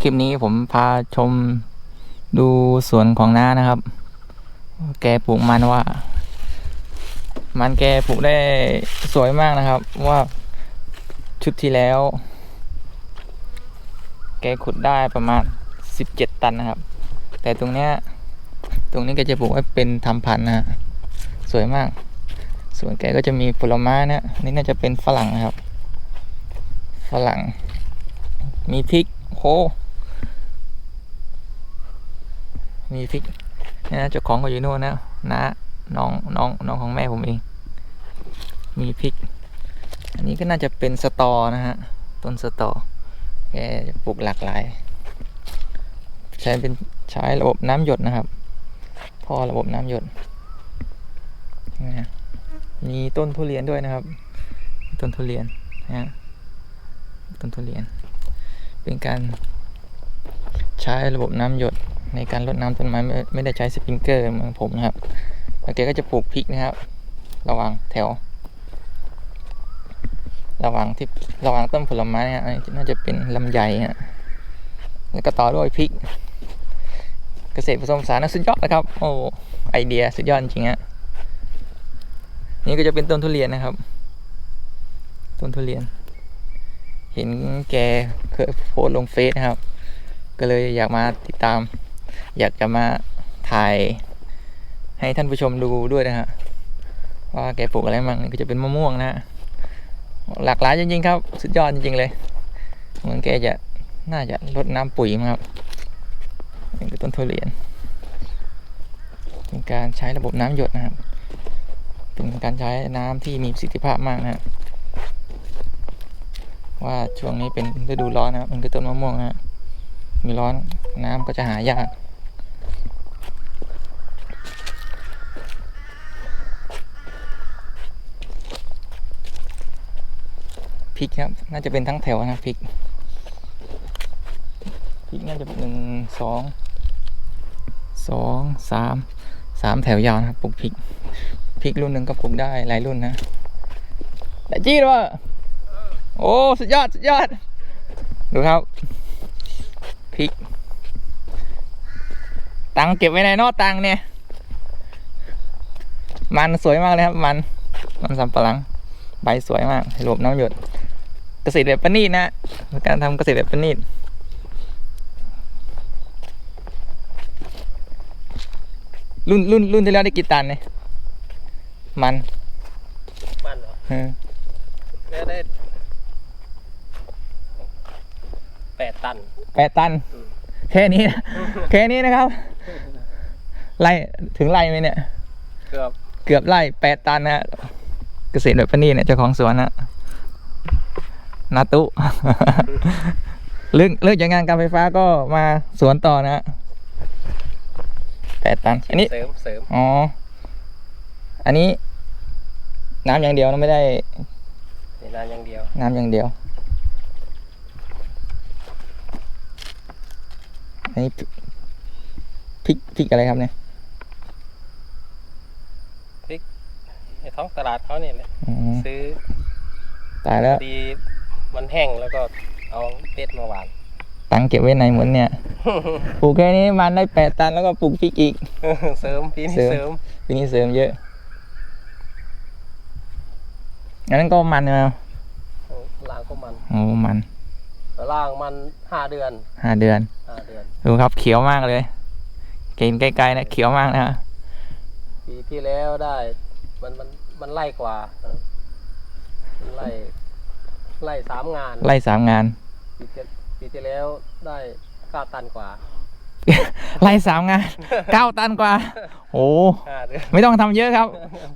คลิปนี้ผมพาชมดูสวนของน้านะครับ แกปลูกมันว่า มันแกปลูกได้สวยมากนะครับ ว่าชุดที่แล้ว แกขุดได้ประมาณสิบเจ็ดตันนะครับ แต่ตรงเนี้ยตรงนี้แกจะปลูกไว้เป็นทำพันธุ์นะสวยมาก ส่วนแกก็จะมีผลไม้นะนี่น่าจะเป็นฝรั่งนะครับ ฝรั่ง มีพริกโห มีพริกนี่นะเจ้าของก็อยู่โน่นนะนะน้องน้องน้องของแม่ผมเอง มีพริก อันนี้ก็น่าจะเป็นสตอนะฮะต้นสตอแกปลูกหลากหลาย ใช้เป็นใช้ระบบน้ำหยดนะครับพ่อระบบน้ำหยดนะมีต้นทุเรียนด้วยนะครับ ต้นทุเรียนนะฮะต้นทุเรียน เป็นการใช้ระบบน้ำหยด ในการรดน้ำต้นไม้ไม่ได้ใช้สปริงเกอร์เหมือนผมนะครับแล้วแกก็จะปลูกพริกนะครับ ระหว่างแถว ระหว่างที่ระหว่างต้นผลไม้เนี่ยน่าจะเป็นลำไยฮะแล้วก็ต่อด้วยพริก เกษตรผสมสานนะสุดยอดนะครับ โอ้ไอเดียสุดยอดจริงฮะนี่ก็จะเป็นต้นทุเรียนนะครับ ต้นทุเรียน เห็นแกเคยโพสลงเฟซนะครับ ก็เลยอยากมาติดตาม อยากจะมาถ่ายให้ท่านผู้ชมดูด้วยนะฮะว่าแกปลูกอะไรมั่งก็จะเป็นมะม่วงนะฮะหลากหลายจริงๆครับ สุดยอดจริงๆเลยเหมือนแกจะน่าจะลดน้ำปุ๋ยมั้งครับนี่คือต้นทุเรียนเป็นการใช้ระบบน้ำหยดนะครับ เป็นการใช้น้ำที่มีประสิทธิภาพมากนะฮะว่าช่วงนี้เป็นฤดูร้อนนะครับมันคือต้นมะม่วงนะฮะมีร้อนน้ำก็จะหายาก พริกครับ น่าจะเป็นทั้งแถวนะพริกพริกน่าจะเป็นหนึ่งสองสองสามสามแถวยาวนะครับปลูกพริกพริกรุ่นหนึ่งก็ปลูกได้หลายรุ่นนะแต่จี้ด้วยโอ้สุดยอดสุดยอดดูครับพริก ตังเก็บไว้ในนอตังเนี่ย มันสวยมากเลยครับ มัน มันสำปะหลัง ใบสวยมากระบบน้ำหยด เกษตรแบบประณีตนะการทำเกษตรแบบประณีตรุ่นรุ่นรุ่นที่แล้วได้กี่ตันเนี่ยมันมันเหรอเออแค่ได้แปดตันแปดตันอืมแค่นี้นะแค่นี้นะครับ ไล่ถึงไล่ไหมเนี่ย เกือบเกือบไล่แปดตันนะฮะเกษตรแบบปนีเนี่ยเจ้าของสวนนะ นาตุเลิกเลิกจากงานการไฟฟ้าก็มาสวนต่อนะฮะแปดตัน อันนี้ เสริมเสริมอ๋อ อันนี้ น้ำอย่างเดียวนะไม่ได้ ในนานอย่างเดียว น้ำอย่างเดียว อันนี้พริกพริกอะไรครับเนี่ยในท้องตลาดเขาเนี่ยแหละอ๋อซื้อตายแล้ว ดี มันแห้งแล้วก็เอาเม็ดมาหวาน ตังค์เก็บไว้ไหนหมดเนี่ย ปลูกแค่นี้มันได้แปดตันแล้วก็ปลูกพริกอีก เสริมปีนี้เสริมเสริมปีนี้เสริมเยอะอันนั้นก็มันนะล่างก็มันโอ้มันล่างมันห้าเดือนห้าเดือนห้าเดือน ดูครับเขียวมากเลย กินใกล้ๆนะเขียวมากนะฮะปีที่แล้วได้ มันมันมันไล่กว่ามันไล่ ไล่สามงานไล่สามงาน ปีที่ปีที่แล้วได้เก้าตันกว่าไล่สามงานเก้าตันกว่า โอ้ห้าเดือนไม่ต้องทำเยอะครับ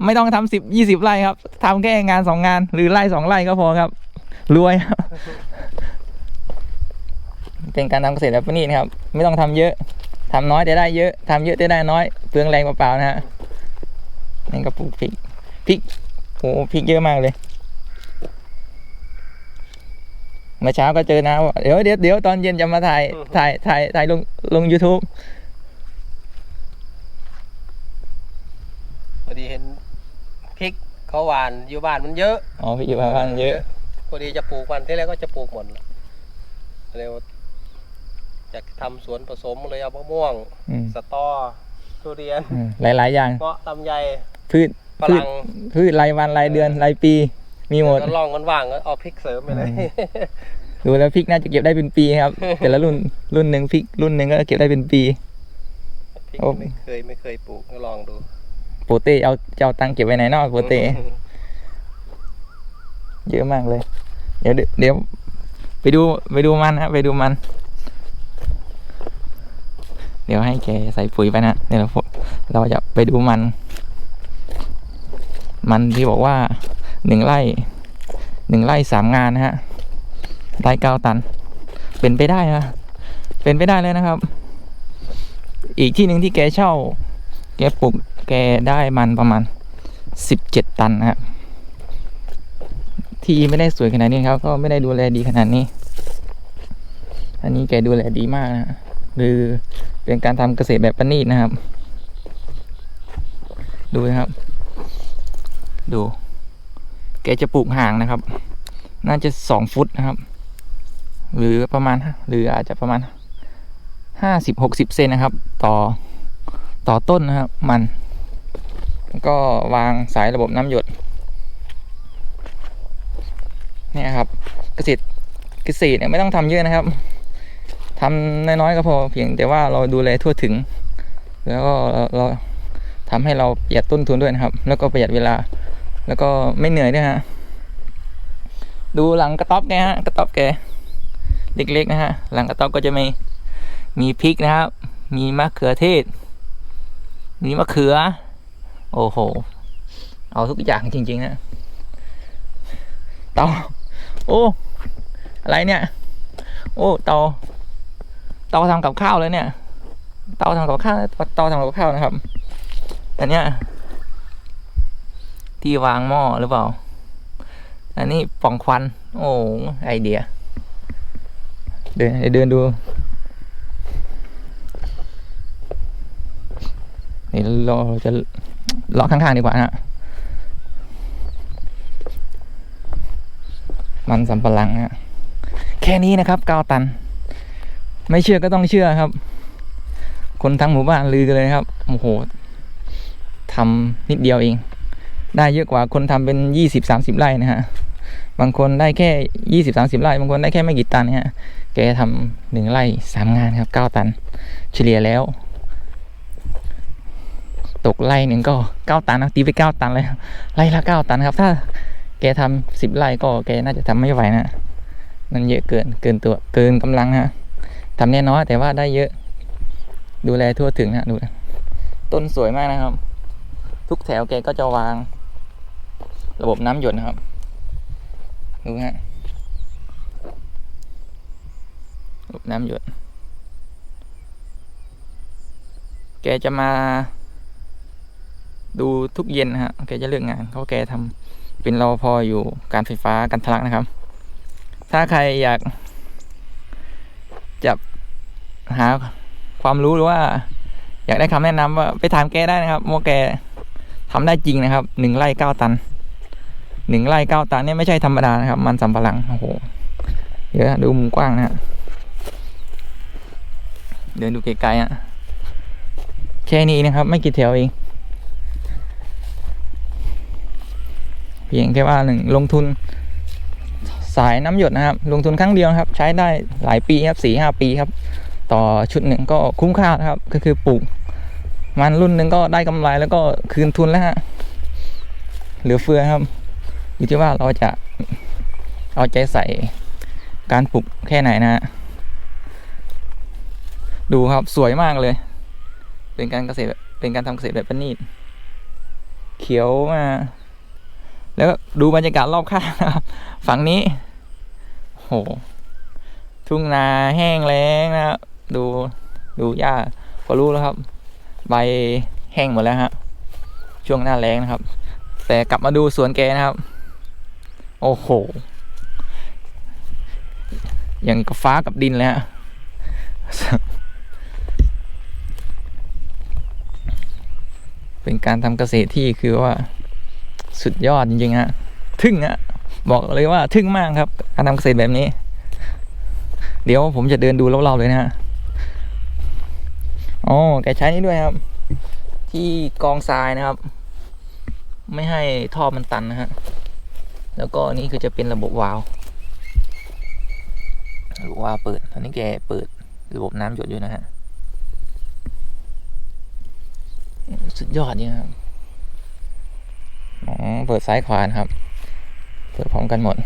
ไม่ต้องทำสิบยี่สิบไร่ครับทำแค่งานสองงาน หรือไร่สองไร่ก็พอครับ รวยครับ เป็นการทำเกษตรแบบนี้นะครับ ไม่ต้องทำเยอะทำน้อยแต่ได้เยอะทำเยอะแต่ได้น้อยเปลืองแรงเปล่าๆนะฮะนี่ก็ปลูกพริกพริกโอ้พริกเยอะมากเลย เมื่อเช้าก็เจอนะว่าเดี๋ยวเดี๋ยวเดี๋ยวตอนเย็นจะมาถ่ายถ่ายถ่ายถ่ายลงลง YouTube พอดีเห็นพริกเขาหวานอยู่บ้านมันเยอะอ๋อพริกอยู่บ้านเยอะ พอดีจะปลูกมันที่แรกก็จะปลูกหมดแล้วเร็วอยากทำสวนผสมเลยเอามะม่วง อืมสตอทุเรียนอืมหลายๆอย่าง เงาะลำไยพืชฝพืชรั่งพืชรายวันรายเดือนรายปี มีหมด ก็ลองกันว่างก็เอาพริกเสริมไปเลยอืมดูแล้วพริกน่าจะเก็บได้เป็นปีครับ แต่ละรุ่นรุ่นหนึ่งพริกรุ่นหนึ่งก็เก็บได้เป็นปีพริกโอ้ไม่เคยไม่เคยปลูกก็ลองดูโปเต้เอาจะเอาตังค์เก็บไว้ไหนเนอกโปเต้เยอะมากเลย เดี๋ยวเดี๋ยว ไปดูไปดูมันฮะไปดูมัน เดี๋ยวให้แกใส่ปุ๋ยไปนะเดี๋ยวเราเราจะไปดูมัน มันที่บอกว่า หนึ่งไร่หนึ่งไร่สามงานนะฮะได้เก้าตัน เป็นไปได้นะเป็นไปได้เลยนะครับ อีกที่หนึ่งที่แกเช่า แกปลูกแกได้มันประมาณสิบเจ็ดตันนะครับที่ไม่ได้สวยขนาดนี้ครับ ก็ไม่ได้ดูแลดีขนาดนี้ อันนี้แกดูแลดีมากนะหรือเป็นการทำเกษตรแบบประณีตนะครับ ดูนะครับ ดู กจะปลูกห่างนะครับ น่าจะสองฟุตนะครับ หรือประมาณหรืออาจจะประมาณห้าสิบหกสิบเซนนะครับ ต่อต่อต้นนะครับมันก็วางสายระบบน้ำหยดเนี่ยครับเกษตรเกษตรเนี่ยไม่ต้องทำเยอะนะครับทำน้อยๆก็พอเพียงแต่ว่าเราดูแลทั่วถึง แล้วก็เราทำให้เราประหยัดต้นทุนด้วยนะครับ แล้วก็ประหยัดเวลา แล้วก็ไม่เหนื่อยด้วยฮะ ดูหลังกระต๊อบแกฮะกระต๊อบแกเล็กๆนะฮะ หลังกระต๊อบก็จะมีมีพริกนะครับ มีมะเขือเทศ มีมะเขือ โอ้โห เอาทุกอย่างจริงๆนะเตาโอ้อะไรเนี่ย โอ้เตาเตาทำกับข้าวเลยเนี่ยเตาทำกับข้าวเตาทำกับข้าวนะครับอันเนี้ย ที่วางหม้อหรือเปล่า อันนี้ป่องควัน โอ้ไอเดีย เดินเดินดู นี่เราจะเลาะข้างๆดีกว่านะฮะมันสำปะหลังฮะแค่นี้นะครับเก้าตัน ไม่เชื่อก็ต้องเชื่อครับ คนทั้งหมู่บ้านลือกันเลยครับ โอ้โหทำนิดเดียวเอง ได้เยอะกว่าคนทำเป็นยี่สิบสามสิบไร่นะฮะ บางคนได้แค่ยี่สิบสามสิบไร่ บางคนได้แค่ไม่กี่ตันเนี่ยฮะ แกทำหนึ่งไร่สามงานครับเก้าตัน เฉลี่ยแล้ว ตกไร่หนึ่งก็เก้าตันนะตีไปเก้าตันเลยไร่ละเก้าตันครับ ถ้าแกทำสิบไร่ก็แกน่าจะทำไม่ไหวนะมันเยอะเกินเกินตัวเกินกำลังฮะทำแน่น้อยแต่ว่าได้เยอะ ดูแลทั่วถึงนะดูนะต้นสวยมากนะครับ ทุกแถวแกก็จะวาง ระบบน้ำหยดนะครับ ดูฮะระบบน้ำหยด แกจะมา ดูทุกเย็นนะฮะ แกจะเลือกงานเขาะแกทำเป็นรอพออยู่การไฟฟ้ากันทะลักนะครับ ถ้าใครอยากจะหาความรู้หรือว่า อยากได้คำแนะนำว่าไปถามแกได้นะครับว่าแกทำได้จริงนะครับหนึ่งไร่เก้าตัน หนึ่งไร่เก้าตันเนี่ยไม่ใช่ธรรมดานะครับ มันสำปะหลังโอ้โหเดี๋ยวดูมุมกว้างนะฮะเดินดูไกลๆอะแค่นี้นะครับ ไม่กี่แถวเอง เพียงแค่ว่าหนึ่งลงทุนสายน้ำหยดนะครับ ลงทุนครั้งเดียวครับ ใช้ได้หลายปีครับสี่ห้าปีครับ ต่อชุดหนึ่งก็คุ้มค่านะครับ ก็คือปลูก มันรุ่นหนึ่งก็ได้กำไรแล้วก็คืนทุนแล้วฮะเหลือเฟือครับ อยู่ที่ว่าเราจะเอาใจใส่การปลูกแค่ไหนนะฮะดูครับสวยมากเลย เป็นการเกษตรเป็นการทำเกษตรแบบประณีตเขียวมา แล้วดูบรรยากาศรอบข้างนะครับ ฝั่งนี้โหทุ่งนาแห้งแล้งนะครับดูดูหญ้าก็รู้แล้วครับ ใบแห้งหมดแล้วฮะช่วงหน้าแล้งนะครับ แต่กลับมาดูสวนแกนะครับ โอ้โห อย่างกับฟ้ากับดินเลยฮะเป็นการทำเกษตรที่คือว่าสุดยอดจริงๆฮะ ทึ่งฮะ บอกเลยว่าทึ่งมากครับ การทำเกษตรแบบนี้ เดี๋ยวผมจะเดินดูรอบๆเลยนะฮะอ๋อแกใช้นี่ด้วยครับ ที่กองทรายนะครับ ไม่ให้ท่อมันตันนะฮะ แล้วก็นี่คือจะเป็นระบบวาล์วระบบวาล์วเปิดตอนนี้แกเปิดระบบน้ำหยดอยู่นะฮะสุดยอดเนี่ยครับอ๋อเปิดซ้ายขวานครับ เปิดพร้อมกันหมด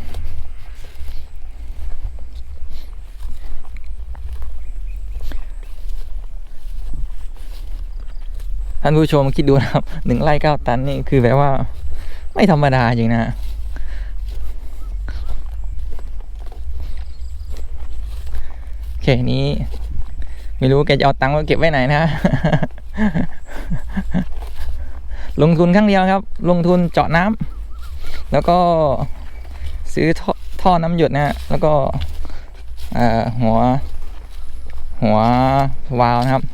ท่านผู้ชมคิดดูนะครับหนึ่งไร่เก้าตันนี่คือแบบว่า ไม่ธรรมดาจริงนะ โอเคนี้ ไม่รู้แกจะเอาตังค์ไว้เก็บไว้ไหนนะ ลงทุนครั้งเดียวครับ ลงทุนเจาะน้ำแล้วก็ซื้อท่อท่อน้ำหยดนะฮะแล้วก็หัว หัววาล์วนะครับ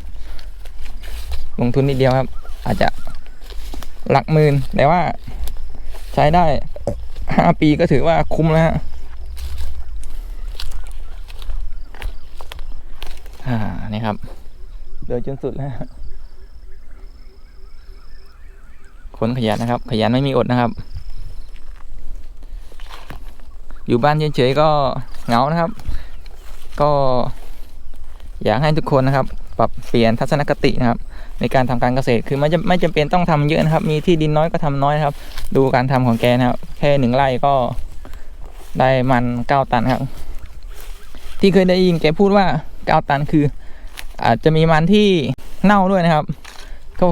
ลงทุนนิดเดียวครับ อาจจะหลักหมื่นแต่ว่าใช้ได้ห้าปีก็ถือว่าคุ้มแล้วฮะ อ่า นี่ครับ เดินจนสุดแล้วฮะคนขยันนะครับ ขยันไม่มีอดนะครับ อยู่บ้านเฉยๆก็เหงานะครับ ก็อยากให้ทุกคนนะครับ ปรับเปลี่ยนทัศนคตินะครับ ในการทำการเกษตรคือไม่จำไม่จำเป็นต้องทำเยอะนะครับ มีที่ดินน้อยก็ทำน้อยนะครับ ดูการทำของแกนะครับ แค่หนึ่งไร่ก็ได้มันเก้าตันครับ ที่เคยได้ยินแกพูดว่า เกาตันคือ อาจจะมีมันที่เน่าด้วยนะครับก็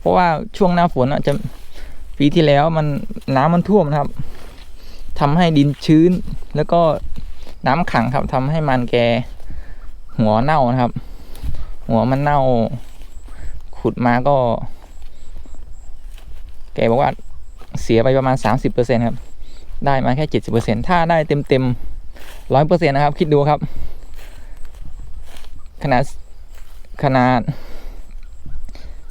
เพราะว่าช่วงหน้าฝนอาจจะปีที่แล้วมันน้ำมันท่วมนะครับทำให้ดินชื้นแล้วก็น้ำขังครับทำให้มันแกหัวเน่านะครับ หัวมันเน่า ขุดมาก็ แกบอกว่าเสียไปประมาณ 30%ครับ ได้มาแค่ 70%ถ้าได้เต็มเต็มร้อยเปอร์เซ็นต์นะครับ คิดดูครับ ขนาดขนาด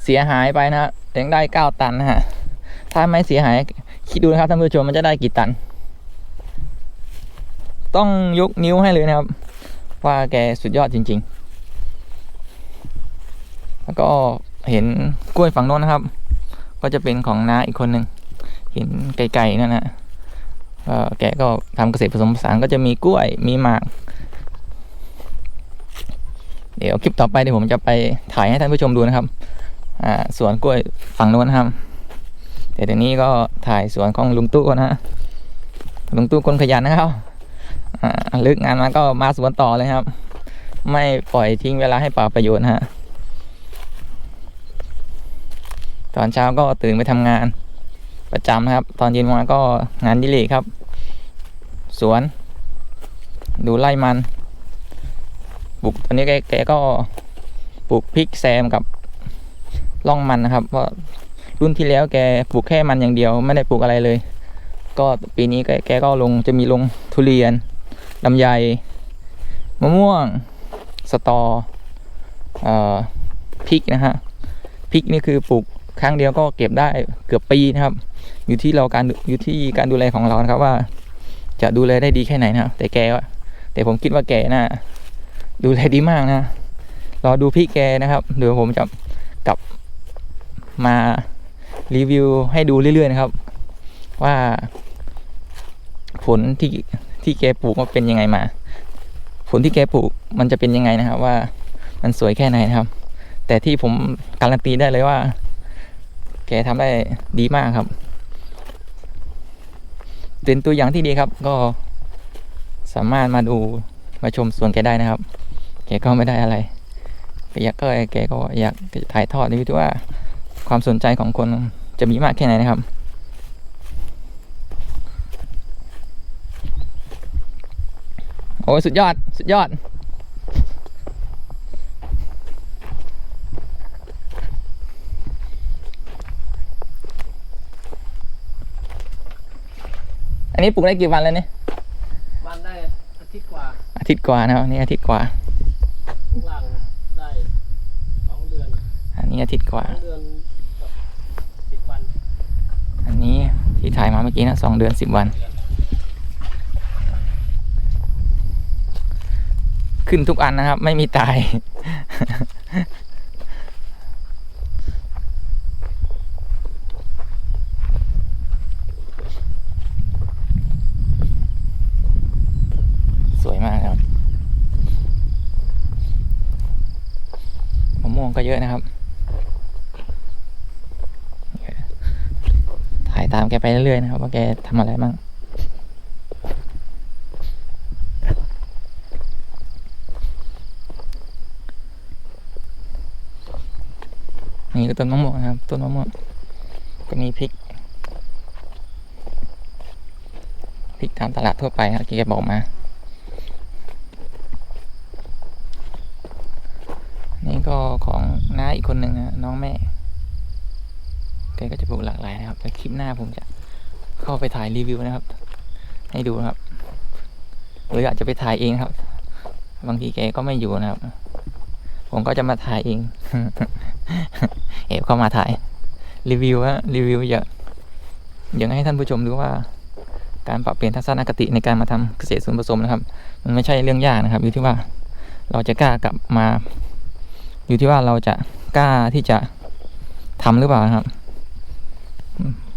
เสียหายไปนะฮะยังได้9ตันนะฮะ ถ้าไม่เสียหาย คิดดูนะครับท่านผู้ชมมันจะได้กี่ตัน ต้องยกนิ้วให้เลยนะครับ ว่าแกสุดยอดจริง ๆ แล้วก็เห็นกล้วยฝั่งโน้นนะครับ ก็จะเป็นของน้าอีกคนหนึ่งเห็นไกลๆนั่นนะแกก็ทำเกษตรผสมผสานก็จะมีกล้วยมีหมาก เดี๋ยวคลิปต่อไปเดี๋ยวผมจะไปถ่ายให้ท่านผู้ชมดูนะครับอ่าสวนกล้วยฝั่งโน้นนะครับแต่เดี๋ยวนี้ก็ถ่ายสวนของลุงตู้นะฮะลุงตู้คนขยันนะครับอ่าลิกงานมาก็มาสวนต่อเลยครับ ไม่ปล่อยทิ้งเวลาให้เปล่าประโยชน์ฮะตอนเช้าก็ตื่นไปทำงานประจำนะครับ ตอนเย็นมาก็งานดิเลกครับ สวน ดูไล่มัน ลูกตอนนี้แกแกก็ปลูกพริกแซมกับล่องมันนะครับ เพราะรุ่นที่แล้วแกปลูกแค่มันอย่างเดียว ไม่ได้ปลูกอะไรเลย ก็ปีนี้แกแกก็ลงจะมีลงทุเรียนลำไยมะม่วงสตอเอ่อพริกนะฮะพริกนี่คือปลูกครั้งเดียวก็เก็บได้เกือบปีนะครับ อยู่ที่เราการอยู่ที่การดูแลของเรานะครับว่า จะดูแลได้ดีแค่ไหนนะครับแต่แกแต่ผมคิดว่าแกน่า ดูแลดีมากนะรอดูพี่แกนะครับ เดี๋ยวผมจะกลับมารีวิวให้ดูเรื่อยๆนะครับ ว่าผลที่ที่แกปลูกมันเป็นยังไงมา ผลที่แกปลูกมันจะเป็นยังไงนะครับ ว่ามันสวยแค่ไหนนะครับ แต่ที่ผมการันตีได้เลยว่า แกทำได้ดีมากครับ เป็นตัวอย่างที่ดีครับ ก็สามารถมาดูมาชมสวนแกได้นะครับ แกก็ไม่ได้อะไรก็อยากก็แกก็อยากจะถ่ายทอดในวิธีว่าความสนใจของคนจะมีมากแค่ไหนนะครับ โอ้ยสุดยอด สุดยอด อันนี้ปลูกได้กี่วันแล้วเนี่ย วันได้อาทิตย์กว่า อาทิตย์กว่านะครับอันนี่อาทิตย์กว่า นี่อาทิตย์กว่า อันนี้ที่ถ่ายมาเมื่อกี้นะสองเดือนสิบวัน ขึ้นทุกอันนะครับ ไม่มีตาย สวยมากครับมะม่วงก็เยอะนะครับ เรื่อยๆนะครับว่าแกทำอะไรบ้างนี่ก็ต้นมะม่วงนะครับต้นมะม่วงก็มีพริกพริกตามตลาดทั่วไปครับที่แกบอกมา นี่ก็ของน้าอีกคนหนึ่งนะน้องแม่แกก็จะปลูกหลากหลายนะครับแต่คลิปหน้าผมจะ เข้าไปถ่ายรีวิวนะครับ ให้ดูนะครับ หรืออาจจะไปถ่ายเองครับ บางทีแกก็ไม่อยู่นะครับ ผมก็จะมาถ่ายเอง เอฟเข้ามาถ่าย รีวิวว่ารีวิวอยากอยากให้ท่านผู้ชมดูว่า การปรับเปลี่ยนทัศนคติในการมาทำเกษตรส่วนผสมนะครับ มันไม่ใช่เรื่องยากนะครับ อยู่ที่ว่าเราจะกล้ากลับมา อยู่ที่ว่าเราจะกล้าที่จะทำหรือเปล่าครับ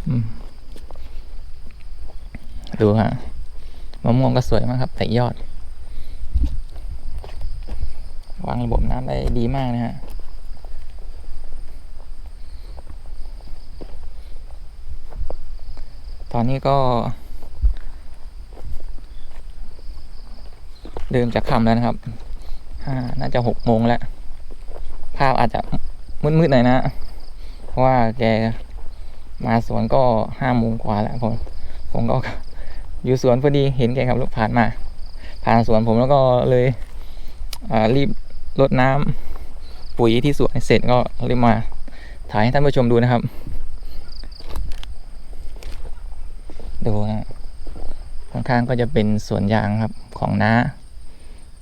อืม ดูฮะมะม่วงก็สวยมากครับ แต่ยอด วางระบบน้ำได้ดีมากนะฮะตอนนี้ก็เดิมจากคำแล้วนะครับน่าจะหกโมงแล้ว ภาพอาจจะมืดๆหน่อยนะ เพราะว่าแกมาสวนก็ห้าโมงกว่าแล้วผมผมก็ อยู่สวนพอดีเห็นแกขับรถผ่านมา ผ่านสวนผมแล้วก็เลยรีบรดน้ำปุ๋ยที่สวนเสร็จก็รีบมาถ่ายให้ท่านผู้ชมดูนะครับ ดูนะข้างๆก็จะเป็นสวนยางครับของน้า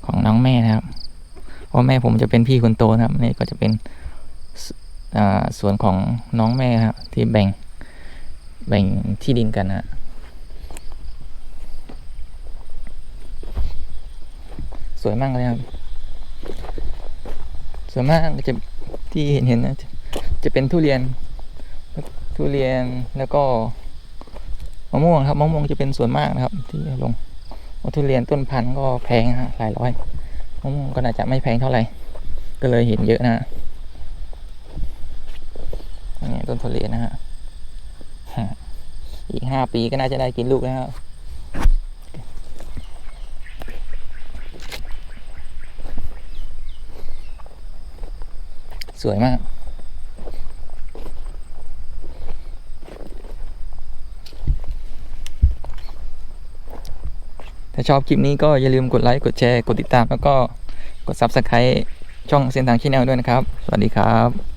ของน้องแม่นะครับเพราะแม่ผมจะเป็นพี่คนโตนะครับนี่ก็จะเป็นส่วนของน้องแม่ครับที่แบ่งแบ่งที่ดินกันนะ วยมากเลยครับสวยมากจะที่เห็นเห็นนะจะจะเป็นทุเรียน ทุเรียนแล้วก็มะม่วงครับมะม่วงจะเป็นส่วนมากนะครับ ที่ลงทุเรียนต้นพันธุ์ก็แพงฮะหลายร้อยมะม่วงก็น่าจะไม่แพงเท่าไหร่ก็เลยเห็นเยอะนะนนี้ต้นทุเรียนนะฮะฮะอีกห้าปีก็น่าจะได้กินลูกแล้วครับ สวยมาก ถ้าชอบคลิปนี้ก็อย่าลืมกดไลค์ กดแชร์ กดติดตามแล้วก็กด Subscribe ช่องเส้นทางชแนลด้วยนะครับ สวัสดีครับ